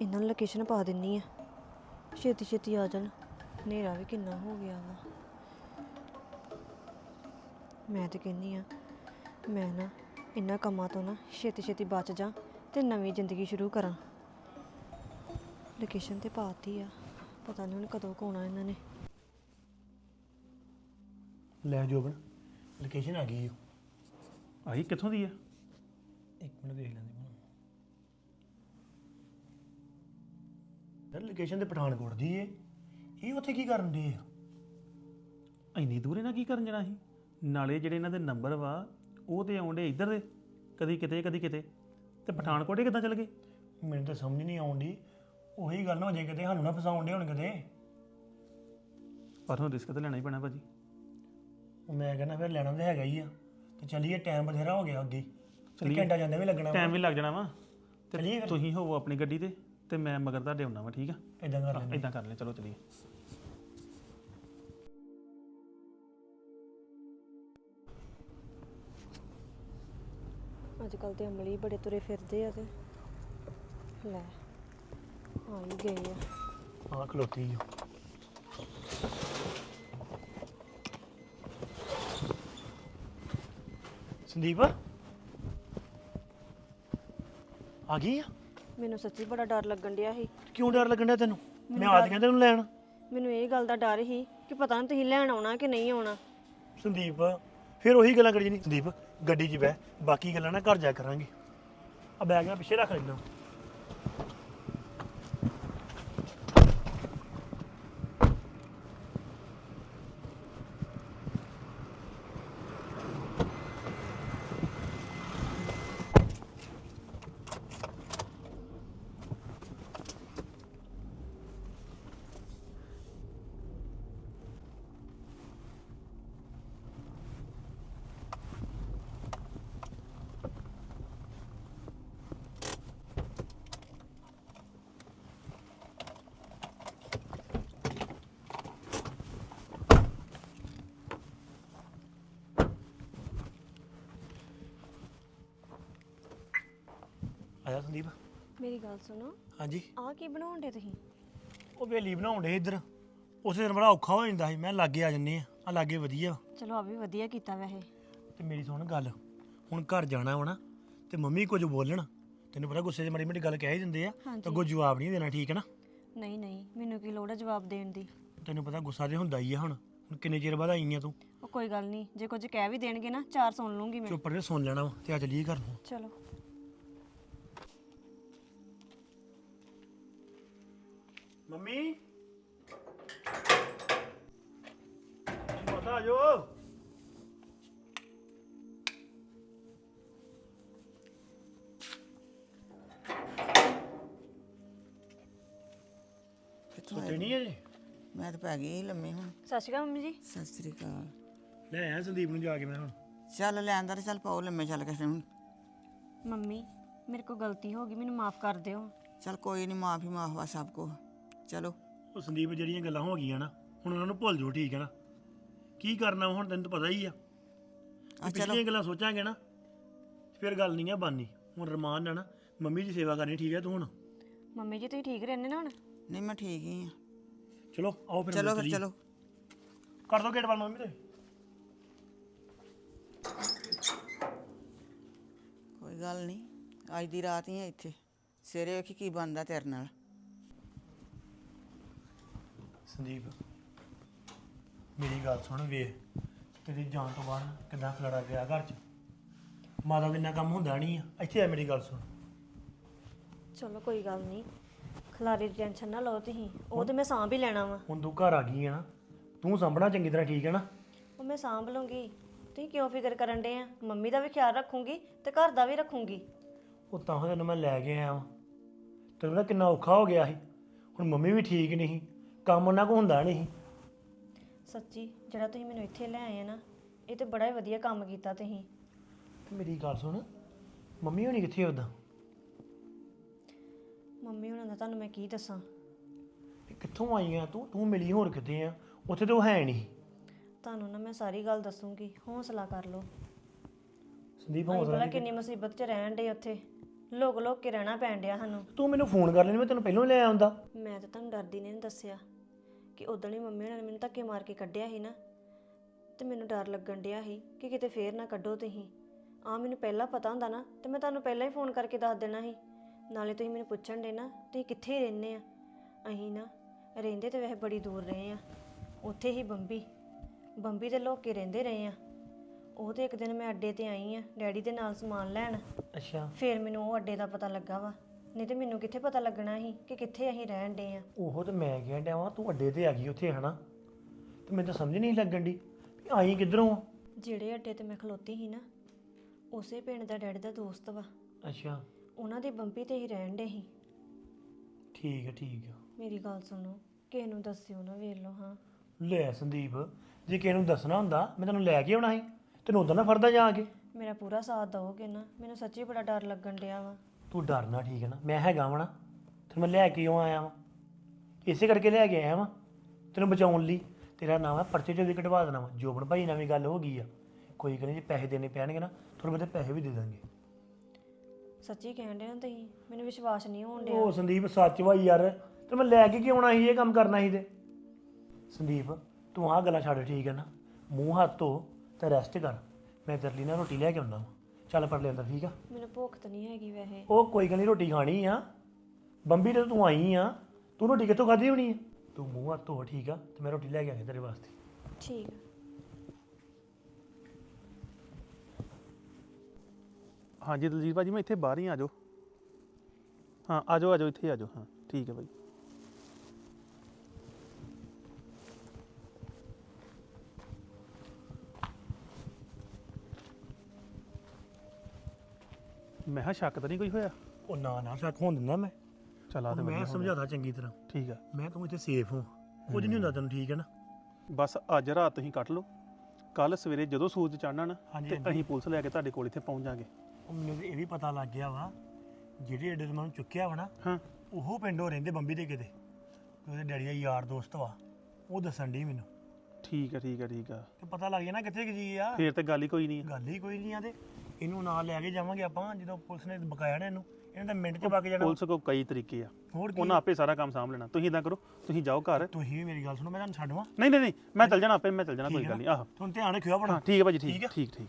ਇਹਨਾਂ ਨੂੰ ਲੋਕੇਸ਼ਨ ਪਾ ਦਿੰਨੀ ਆ। ਛੇਤੀ ਛੇਤੀ ਆ ਜਾਣ, ਹਨੇਰਾ ਵੀ ਕਿੰਨਾ ਹੋ ਗਿਆ ਵਾ। ਮੈਂ ਤੇ ਕਹਿੰਨੀ ਆ, ਮੈਂ ਨਾ ਇਹਨਾਂ ਕੰਮਾਂ ਤੋਂ ਨਾ ਛੇਤੀ ਛੇਤੀ ਬਚ ਜਾ ਤੇ ਨਵੀਂ ਜ਼ਿੰਦਗੀ ਸ਼ੁਰੂ ਕਰਾਂ। ਲੋਕੇਸ਼ਨ ਤੇ ਪਾਤੀ ਆ। ਪਤਾ ਨਹੀਂ ਹੁਣ ਕਦੋਂ ਕੁ ਇਹਨਾਂ ਨੇ। ਲੈ ਜੋਬਨ ਲੋਕੇਸ਼ਨ ਆ ਗਈ ਓ। ਆਹੀ ਕਿੱਥੋਂ ਦੀ ਆ? ਇੱਕ ਮਿੰਟ ਦੇਖ ਲੈਂਦੇ ਹਾਂ। ਯਾਰ ਲੋਕੇਸ਼ਨ ਤੇ ਪਠਾਨਕੋਟ ਦੀ ਏ। ਇਹ ਉੱਥੇ ਕੀ ਕਰਨ ਦੇ ਆ? ਇੰਨੀ ਦੂਰ ਇਹਨਾਂ ਕੀ ਕਰਨ ਜਾਣਾ ਸੀ? ਨਾਲੇ ਜਿਹੜੇ ਇਹਨਾਂ ਦੇ ਨੰਬਰ ਵਾ ਉਹ ਤੇ ਆਉਂਦੇ ਇੱਧਰ ਦੇ। ਕਦੀ ਕਿਤੇ ਕਦੀ ਕਿਤੇ। ਤੇ ਪਠਾਨਕੋਟ ਹੀ ਕਿੱਦਾਂ ਚੱਲ ਗਏ? ਮੈਨੂੰ ਤਾਂ ਸਮਝ ਨਹੀਂ ਆਉਂਦੀ ਉਹੀ ਗੱਲ ਹੋ ਜੇ ਕਿਤੇ ਸਾਨੂੰ ਨਾ ਫਸਾਉਣ ਦੇ ਹੁਣ ਕਿਤੇ। ਪਰ ਹੁਣ ਰਿਸਕ ਤਾਂ ਲੈਣਾ ਹੀ ਪੈਣਾ ਭਾਜੀ। ਮੈਂ ਕਹਿੰਦਾ ਫਿਰ ਲੈਣਾ ਤਾਂ ਹੈਗਾ ਹੀ ਆ। ਤੇ ਚਲੀਏ ਟਾਈਮ ਬਥੇਰਾ ਹੋ ਗਿਆ ਅੱਗੇ। ਚੱਲੀਏ। ਚੱਲੀਏ। ਘੰਟਾ ਜਾਂਦੇ ਵੀ ਲੱਗਣਾ ਟਾਈਮ ਵੀ ਲੱਗ ਜਾਣਾ ਵਾ। ਚੱਲੀਏ ਤੇ ਫਿਰ। ਤੁਸੀਂ ਹੋਵੋ ਆਪਣੀ ਗੱਡੀ ਤੇ ਤੇ ਮੈਂ ਮਗਰ ਤੁਹਾਡੇ ਆਉਣਾ ਵਾ ਠੀਕ ਆ? ਇਦਾਂ ਕਰ ਲੈਂਦੇ। ਇਦਾਂ ਕਰ ਲੈ ਚਲੋ ਚਲੀਏ। ਅੱਜ ਕੱਲ ਤੇ ਅਮਲੀ ਬੜੇ ਤੁਰੇ ਫਿਰਦੇ ਆ ਤੇ। ਲੈ ਆ ਹੀ ਗਏ ਆ। ਹਾਂ ਖਲੋਤੀ ਓ। ਸੰਦੀਪ? ਆ ਗਈ ਆ? ਮੈਨੂੰ ਸੱਚੀ ਬੜਾ ਡਰ ਲੱਗਣ ਡਿਆ ਸੀ। ਕਿਉਂ ਡਰ ਲੱਗਣ ਡਿਆ ਤੈਨੂੰ? ਮੈਂ ਆ ਗਿਆ ਤੈਨੂੰ ਲੈਣ। ਮੈਨੂੰ ਇਹ ਗੱਲ ਦਾ ਡਰ ਸੀ ਕਿ ਪਤਾ ਨਹੀਂ ਤੁਸੀਂ ਲੈਣ ਆਉਣਾ ਕਿ ਨਹੀਂ ਆਉਣਾ। ਸੰਦੀਪ ਫਿਰ ਉਹੀ ਗੱਲਾਂ ਕਰੀ ਨਹੀਂ ਸੰਦੀਪ ਗੱਡੀ 'ਚ ਬਹਿ। ਬਾਕੀ ਗੱਲਾਂ ਨਾ ਘਰ ਜਾ ਕਰਾਂਗੇ। ਆ ਬੈਗ ਮੈਂ ਪਿੱਛੇ ਰੱਖ ਲੈਣਾ ਆਇਆ ਸੰਦੀਪ? ਮੇਰੀ ਗੱਲ ਸੁਣੋ। ਹਾਂਜੀ। ਆਹ ਕੀ ਬਣਾਉਣ ਦੇ ਤੁਸੀਂ? ਉਹ ਵੇਲੀ ਬਣਾਉਂਦੇ ਇੱਧਰ। ਉਸੇ ਦਿਨ ਬੜਾ ਔਖਾ ਹੋ ਜਾਂਦਾ ਸੀ। ਮੈਂ ਲਾਗੇ ਆ ਜੰਨੇ ਆ ਆ ਲਾਗੇ ਵਧੀਆ। ਚਲੋ ਆ ਵੀ ਵਧੀਆ ਕੀਤਾ ਵੈਸੇ। ਤੇ ਮੇਰੀ ਸੁਣ ਗੱਲ। ਹੁਣ ਘਰ ਜਾਣਾ ਵਾ ਨਾ ਤੇ ਮੰਮੀ ਕੁਝ ਬੋਲਣ। ਤੈਨੂੰ ਪਤਾ ਗੁੱਸੇ 'ਚ ਮਾੜੀ ਮਾੜੀ ਗੱਲ ਕਹਿ ਹੀ ਦਿੰਦੇ ਆ। ਤਾਂ ਅੱਗੋਂ ਜਵਾਬ ਨਹੀਂ ਦੇਣਾ ਠੀਕ ਹੈ ਨਾ? ਨਹੀਂ ਨਹੀਂ। ਮੈਨੂੰ ਕੀ ਲੋੜ ਹੈ ਜਵਾਬ ਦੇਣ ਦੀ? ਤੈਨੂੰ ਪਤਾ ਗੁੱਸਾ ਤੇ ਹੁੰਦਾ ਹੀ ਆ ਹੁਣ। ਹੁਣ ਕਿੰਨੇ ਚਿਰ ਬਾਅਦ ਆਈ ਆ ਤੂੰ? ਉਹ ਕੋਈ ਗੱਲ ਨਹੀਂ। ਜੇ ਕੁਝ ਕਹਿ ਵੀ ਦੇਣਗੇ ਨਾ ਚਾਰ ਸੁਣ ਲੂੰਗੀ ਮੈਂ। ਚੁੱਪ ਕਰਕੇ ਸੁਣ ਲੈਣਾ ਵਾ। ਤੇ ਆ ਚੱਲੀਏ ਘਰ ਨੂੰ। ਚਲੋ। ਮੰਮੀ। ਪਤਾ ਜੋ ਮੈਂ ਤਾਂ ਪੈ ਗਈ ਲੰਮੇ ਹੁਣ। ਸਤਿ ਸ਼੍ਰੀ ਅਕਾਲ ਮੰਮੀ ਜੀ। ਸਤਿ ਸ੍ਰੀ ਅਕਾਲ। ਲੈ ਆਇਆ ਸੰਦੀਪ ਨੂੰ ਜਾ ਕੇ ਮੈਂ ਹੁਣ। ਚੱਲ ਲੈਂਦਾ ਤੇ ਚੱਲ ਪਾਓ ਲੰਮੇ ਚੱਲ ਕੇ ਹੁਣ। ਮੰਮੀ ਮੇਰੇ ਕੋਲ ਗਲਤੀ ਹੋ ਗਈ ਮੈਨੂੰ ਮਾਫ ਕਰ ਦਿਓ। ਚੱਲ ਕੋਈ ਨਹੀਂ ਮਾਫੀ ਮਾਫ ਵਾ ਸਭ ਕੋ ਚਲੋ। ਉਹ ਸੰਦੀਪ ਜਿਹੜੀਆਂ ਗੱਲਾਂ ਹੋ ਗਈਆਂ ਨਾ ਹੁਣ ਉਹਨਾਂ ਨੂੰ ਭੁੱਲ ਜਾਓ ਠੀਕ ਹੈ ਨਾ? ਕੀ ਕਰਨਾ ਹੁਣ ਤੈਨੂੰ ਤਾਂ ਪਤਾ ਹੀ ਆ। ਆ ਚਲੋ ਪਿਛਲੀਆਂ ਗੱਲਾਂ ਸੋਚਾਂਗੇ ਨਾ ਫਿਰ ਗੱਲ ਨਹੀਂ ਆ ਬਾਨੀ ਹੁਣ ਰਮਾਨ ਨਾਲ ਨਾ ਮੰਮੀ ਦੀ ਸੇਵਾ ਕਰਨੀ ਠੀਕ ਹੈ ਤੂੰ ਹੁਣ? ਮੰਮੀ ਜੀ ਤੁਸੀਂ ਠੀਕ ਰਹਿੰਦੇ ਨਾ ਹੁਣ? ਨਹੀਂ ਮੈਂ ਠੀਕ ਹੀ ਆ। ਚਲੋ ਆਓ ਫਿਰ ਚਲੋ ਅੰਦਰ ਫਿਰ ਚੱਲੀਏ। ਚਲੋ। ਕਰ ਦੋ ਗੇਟ ਬੰਦ ਮੰਮੀ ਤੇ। ਕੋਈ ਗੱਲ ਨਹੀਂ ਅੱਜ ਦੀ ਰਾਤ ਹੀ ਆ ਇੱਥੇ। ਸਵੇਰੇ ਵੇਖੀ ਕੀ ਬਣਦਾ ਤੇਰੇ ਨਾਲ। ਸੰਦੀਪ ਮੇਰੀ ਗੱਲ ਸੁਣ ਵੇ ਤੇਰੀ ਜਾਣ ਤੋਂ ਬਾਅਦ ਕਿਦਾਂ ਖਲੜਾ ਗਿਆ ਘਰ 'ਚ। ਮਾਤਾ ਦੇ ਇੰਨਾ ਕੰਮ ਹੁੰਦਾ ਨਹੀਂ ਆ। ਇੱਥੇ ਆ ਮੇਰੀ ਗੱਲ ਸੁਣ। ਚਲੋ ਕੋਈ ਗੱਲ ਨਹੀਂ। ਖਲਾਰੇ ਦੀ ਟੈਨਸ਼ਨ ਨਾ ਲਓ ਤੁਸੀਂ। ਉਹ ਤੇ ਮੈਂ ਸਾਂਭ ਹੀ ਲੈਣਾ ਵਾ। ਹੁਣ ਤੂੰ ਘਰ ਆ ਗਈ ਹੈ ਨਾ। ਤੂੰ ਸੰਭਣਾ ਚੰਗੀ ਤਰ੍ਹਾਂ ਠੀਕ ਹੈ ਨਾ। ਉਹ ਮੈਂ ਸਾਂਭ ਲੂੰਗੀ। ਤੁਸੀਂ ਕਿਉਂ ਫਿਕਰ ਕਰਨ ਦੇ ਆ? ਮੰਮੀ ਦਾ ਵੀ ਖਿਆਲ ਰੱਖੂੰਗੀ ਤੇ ਘਰ ਦਾ ਵੀ ਰੱਖੂੰਗੀ। ਉਹ ਤਾਂ ਤੈਨੂੰ ਮੈਂ ਲੈ ਕੇ ਆਇਆ ਵਾਂ। ਤੈਨੂੰ ਕਿੰਨਾ ਔਖਾ ਹੋ ਗਿਆ ਸੀ। ਹੁਣ ਮੰਮੀ ਵੀ ਠੀਕ ਨਹੀਂ ਕੰਮ ਉਹਨਾਂ ਕੋ ਹੁੰਦਾ ਨਹੀਂ ਸੱਚੀ ਜਿਹੜਾ ਤੁਸੀਂ ਮੈਨੂੰ ਇੱਥੇ ਲੈ ਆਏ ਆ ਨਾ ਇਹ ਤੇ ਬੜਾ ਹੀ ਵਧੀਆ ਕੰਮ ਕੀਤਾ ਤੁਸੀਂ। ਤੇ ਮੇਰੀ ਗੱਲ ਸੁਣ ਮੰਮੀ ਹੋਣੀ ਕਿੱਥੇ ਉਦਾਂ ਮੰਮੀ ਹੁਣਾਂ ਦਾ ਤੁਹਾਨੂੰ ਮੈਂ ਕੀ ਦੱਸਾਂ? ਕਿੱਥੋਂ ਆਈ ਆ ਤੂੰ? ਤੂੰ ਮਿਲੀ ਹੋਰ ਕਿਤੇ ਆ? ਉੱਥੇ ਤੇ ਉਹ ਹੈ ਨਹੀਂ। ਤੁਹਾਨੂੰ ਨਾ ਮੈਂ ਸਾਰੀ ਗੱਲ ਦੱਸੂੰਗੀ ਹੌਸਲਾ ਕਰ ਲਓ। ਸੰਦੀਪ ਅਸੀਂ ਹੌਸਲਾ ਭਲਾ ਕਿੰਨੀ ਮੁਸੀਬਤ 'ਚ ਰਹਿਣ ਦੇ ਉੱਥੇ। ਲੋਕ ਲੋਕ ਕੇ ਰਹਿਣਾ ਪੈਣ ਡਿਆ ਸਾਨੂੰ। ਤੂੰ ਮੈਨੂੰ ਫੋਨ ਕਰ ਲੈਣੀ ਮੈਂ ਤੈਨੂੰ ਪਹਿਲਾਂ ਹੀ ਲੈ ਆਉਂਦਾ। ਮੈਂ ਤਾਂ ਤੁਹਾਨੂੰ ਡਰਦੀ ਨੇ ਦੱਸਿਆ। ਕਿ ਉਦੋਂ ਹੀ ਮੰਮੀ ਹੁਣਾਂ ਨੇ ਮੈਨੂੰ ਧੱਕੇ ਮਾਰ ਕੇ ਕੱਢਿਆ ਸੀ ਨਾ ਤੇ ਮੈਨੂੰ ਡਰ ਲੱਗਣ ਡਿਆ ਸੀ ਕਿ ਕਿਤੇ ਫੇਰ ਨਾ ਕੱਢੋ ਤੁਸੀਂ। ਆ ਮੈਨੂੰ ਪਹਿਲਾਂ ਪਤਾ ਹੁੰਦਾ ਨਾ ਤੇ ਮੈਂ ਤੁਹਾਨੂੰ ਪਹਿਲਾਂ ਹੀ ਫੋਨ ਕਰਕੇ ਦੱਸ ਦੇਣਾ ਸੀ। ਨਾਲੇ ਤੁਸੀਂ ਮੈਨੂੰ ਪੁੱਛਣ ਦੇ ਨਾ ਤੁਸੀਂ ਕਿੱਥੇ ਰਹਿੰਦੇ ਆ? ਅਸੀਂ ਨਾ ਰਹਿੰਦੇ ਤੇ ਵੈਸੇ ਬੜੀ ਦੂਰ ਰਹੇ ਆ। ਉੱਥੇ ਹੀ ਬੰਬੀ ਬੰਬੀ ਦੇ ਲੋਕ ਕੇ ਰਹਿੰਦੇ ਰਹੇ ਆ। ਉਹ ਤੇ ਇੱਕ ਦਿਨ ਮੈਂ ਅੱਡੇ ਤੇ ਆਈ ਆ ਡੈਡੀ ਦੇ ਨਾਲ ਸਮਾਨ ਲੈਣ। ਅੱਛਾ। ਫਿਰ ਮੈਨੂੰ ਉਹ ਅੱਡੇ ਦਾ ਪਤਾ ਲੱਗਾ ਵਾ। ਨਹੀਂ ਤੇ ਮੈਨੂੰ ਕਿੱਥੇ ਪਤਾ ਲੱਗਣਾ ਸੀ ਕਿ ਕਿੱਥੇ ਅਸੀਂ ਰਹਿਣ ਦੇ ਆ? ਉਹ ਤੇ ਮੈਂ ਕਹਿਣ ਡਿਆ ਵਾਂ ਤੂੰ ਅੱਡੇ ਤੇ ਆ ਗਈ ਉੱਥੇ ਹਨਾ? ਤੇ ਮੈਨੂੰ ਤਾਂ ਸਮਝ ਨਹੀਂ ਲੱਗਣ ਦੀ ਆਈ ਕਿੱਧਰੋਂ ਆ? ਜਿਹੜੇ ਅੱਡੇ ਤੇ ਮੈਂ ਖਲੋਤੀ ਸੀ ਨਾ ਉਸੇ ਪਿੰਡ ਦਾ ਡੈਡੀ ਦਾ ਦੋਸਤ ਵਾ। ਅੱਛਾ। ਉਹਨਾਂ ਦੀ ਬੰਬੀ ਤੇ ਹੀ ਰਹਿਣ ਦੇ ਸੀ। ਠੀਕ ਹੈ ਠੀਕ ਹੈ ਮੇਰੀ ਗੱਲ ਸੁਣੋ ਕਿਸੇ ਨੂੰ ਦੱਸਿਓ ਨਾ ਵੇਖ ਲਓ ਹਾਂ। ਲੈ ਸੰਦੀਪ ਜੇ ਕਿਸੇ ਨੂੰ ਦੱਸਣਾ ਹੁੰਦਾ ਮੈਂ ਤੈਨੂੰ ਲੈ ਕੇ ਆਉਣਾ ਸੀ। ਤੈਨੂੰ ਉਦੋਂ ਨਾ ਫੜਦਾ ਜਾ ਕੇ। ਮੇਰਾ ਪੂਰਾ ਸਾਥ ਦਓਗੇ ਨਾ ਮੈਨੂੰ ਸੱਚੀ ਬੜਾ ਡਰ ਲੱਗਣ ਡਿਆ ਵਾ। ਤੂੰ ਡਰਨਾ ਠੀਕ ਹੈ ਨਾ। ਮੈਂ ਹੈਗਾ ਵਾਂ ਨਾ ਤੈਨੂੰ ਮੈਂ ਲੈ ਕੇ ਕਿਉਂ ਆਇਆ ਵਾਂ? ਇਸੇ ਕਰਕੇ ਲੈ ਕੇ ਆਇਆ ਵਾਂ ਤੈਨੂੰ ਬਚਾਉਣ ਲਈ। ਤੇਰਾ ਨਾਮ ਹੈ ਪਰਚੇ ਚੋਂ ਵੀ ਕਢਵਾ ਦੇਣਾ ਵਾ। ਜੋਬਨ ਭਾਈ ਨਾਲ ਵੀ ਗੱਲ ਹੋ ਗਈ ਆ। ਕੋਈ ਕਹਿੰਦੇ ਜੇ ਪੈਸੇ ਦੇਣੇ ਪੈਣਗੇ ਨਾ ਥੋੜੇ ਬਹੁਤੇ ਪੈਸੇ ਵੀ ਦੇ ਦਾਂਗੇ। ਸੱਚੀ ਕਹਿਣ ਦੇ ਨਾ ਤੁਸੀਂ? ਮੈਨੂੰ ਵਿਸ਼ਵਾਸ ਨਹੀਂ ਹੋਣ ਡਿਆ। ਉਹ ਸੰਦੀਪ ਸੱਚ ਵਾ ਯਾਰ ਤੇ ਮੈਂ ਲੈ ਕੇ ਕਿਉਂ ਆਉਣਾ ਸੀ ਇਹ ਕੰਮ ਕਰਨਾ ਸੀ ਤੇ? ਸੰਦੀਪ ਤੂੰ ਆਹ ਗੱਲਾਂ ਛੱਡ ਠੀਕ ਹੈ ਨਾ। ਮੂੰਹ ਹੱਥ ਧੋ ਤੇ ਰੈਸਟ ਕਰ। ਮੈਂ ਤੇਰੇ ਲਈ ਨਾ ਰੋਟੀ ਲੈ ਕੇ ਆਉਂਦਾ ਵਾਂ। ਚੱਲ ਪਰ ਲੈ ਅੰਦਰ ਠੀਕ ਆ? ਮੈਨੂੰ ਭੁੱਖ ਤਾਂ ਨਹੀਂ ਹੈਗੀ ਵੈਸੇ। ਉਹ ਕੋਈ ਗੱਲ ਨਹੀਂ ਰੋਟੀ ਖਾਣੀ ਆ। ਬੰਬੀ ਤੇ ਤੂੰ ਆਈ ਆ। ਤੂੰ ਰੋਟੀ ਕਿੱਥੋਂ ਖਾਧੀ ਹੋਣੀ ਆ? ਤੂੰ ਮੂੰਹ ਹੱਥ ਧੋ ਠੀਕ ਆ? ਤੇ ਮੈਂ ਰੋਟੀ ਲੈ ਕੇ ਆਇਆ ਤੇਰੇ ਵਾਸਤੇ। ਠੀਕ ਆ। ਹਾਂਜੀ ਦਲਜੀਤ ਭਾਜੀ ਮੈਂ ਇੱਥੇ ਬਾਹਰ ਹੀ ਆ ਜਾਓ। ਹਾਂ ਆ ਜਾਓ ਆ ਜਾਓ ਇੱਥੇ ਆ ਜਾਓ। ਹਾਂ ਠੀਕ ਹੈ ਭਾਈ। ਮੈਂ ਕਿਹਾ ਸ਼ੱਕ ਤਾਂ ਨਹੀਂ ਕੋਈ ਹੋਇਆ? ਉਹ ਨਾ ਨਾ ਸ਼ੱਕ ਹੋਣ ਦਿੰਦਾ ਮੈਂ। ਚਲਾ ਤੇ ਮੈਂ ਹੋ ਗਿਆ। ਸਮਝਾਦਾ ਚੰਗੀ ਤਰ੍ਹਾਂ। ਠੀਕ ਆ। ਮੈਂ ਤੂੰ ਇੱਥੇ ਸੇਫ ਹਾਂ। ਕੁਝ ਨਹੀਂ ਹੁੰਦਾ ਤੈਨੂੰ ਠੀਕ ਹੈ ਨਾ? ਬਸ ਅੱਜ ਰਾਤ ਤੁਸੀਂ ਕੱਟ ਲਓ। ਕੱਲ ਸਵੇਰੇ ਜਦੋਂ ਸੂਰਜ ਚੜ੍ਹਨਾ ਨਾ ਹਾਂਜੀ, ਤੇ ਹਾਂਜੀ। ਅਸੀਂ ਪੁਲਿਸ ਲੈ ਕੇ ਤੁਹਾਡੇ ਕੋਲ ਇੱਥੇ ਪਹੁੰਚ ਜਾਾਂਗੇ। ਉਹ ਮੈਨੂੰ ਇਹ ਵੀ ਪਤਾ ਲੱਗ ਗਿਆ ਵਾ ਜਿਹੜੇ ਤੋਂ ਮੈਨੂੰ ਚੁੱਕਿਆ ਵਾ ਨਾ ਹਾਂ। ਉਹ ਪਿੰਡੋਂ ਰਹਿੰਦੇ ਬੰਬੀ ਦੇ ਕਿਤੇ। ਤੇ ਉਹਦੇ ਡੈਡੀ ਦਾ ਯਾਰ ਦੋਸਤ ਵਾ ਉਹ ਦੱਸਣ ਦੀ ਮੈਨੂੰ। ਠੀਕ ਆ ਠੀਕ ਆ ਠੀਕ ਆ। ਤੇ ਪਤਾ ਲੱਗ ਜਾਣਾ ਕਿੱਥੇ ਗਈ ਆ। ਫੇਰ ਤੇ ਗੱਲ ਹੀ ਕੋਈ ਨਹੀਂ ਆ। ਗੱਲ ਹੀ ਕੋਈ ਨਹੀਂ ਆ ਤੇ ਇਹਨੂੰ ਨਾਲ ਲੈ ਕੇ ਜਾਵਾਂਗੇ ਆਪਾਂ ਜਦੋਂ ਪੁਲਿਸ ਨੇ ਬਕਾਇਆ ਨਾ ਇਹਨੂੰ। ਇਹਨਾਂ ਦਾ ਮਿੰਟ 'ਚ ਵਗ ਜਾਣਾ। ਪੁਲਿਸ ਕੋ ਕਈ ਤਰੀਕੇ ਆ। ਹੋਰ ਕੀ? ਉਹਨਾਂ ਆਪੇ ਸਾਰਾ ਕੰਮ ਸਾਂਭ ਲੈਣਾ। ਤੁਸੀਂ ਇਦਾਂ ਕਰੋ ਤੁਸੀਂ ਜਾਓ ਘਰ। ਤੁਸੀਂ ਵੀ ਮੇਰੀ ਗੱਲ ਸੁਣੋ ਮੈਂ ਤੁਹਾਨੂੰ ਛੱਡਵਾਂ ਨਹੀਂ ਨਹੀਂ ਨਹੀਂ ਮੈਂ ਚੱਲ ਜਾਣਾ ਆਪੇ ਮੈਂ ਚੱਲ ਜਾਣਾ ਕੋਈ ਗੱਲ ਨਹੀਂ? ਆਹੋ। ਤੁਹਾਨੂੰ ਧਿਆਨ ਰੱਖਿਓ ਆਪਣਾ। ਠੀਕ ਹੈ ਭਾਜੀ ਠੀਕ? ਠੀਕ ਠੀਕ।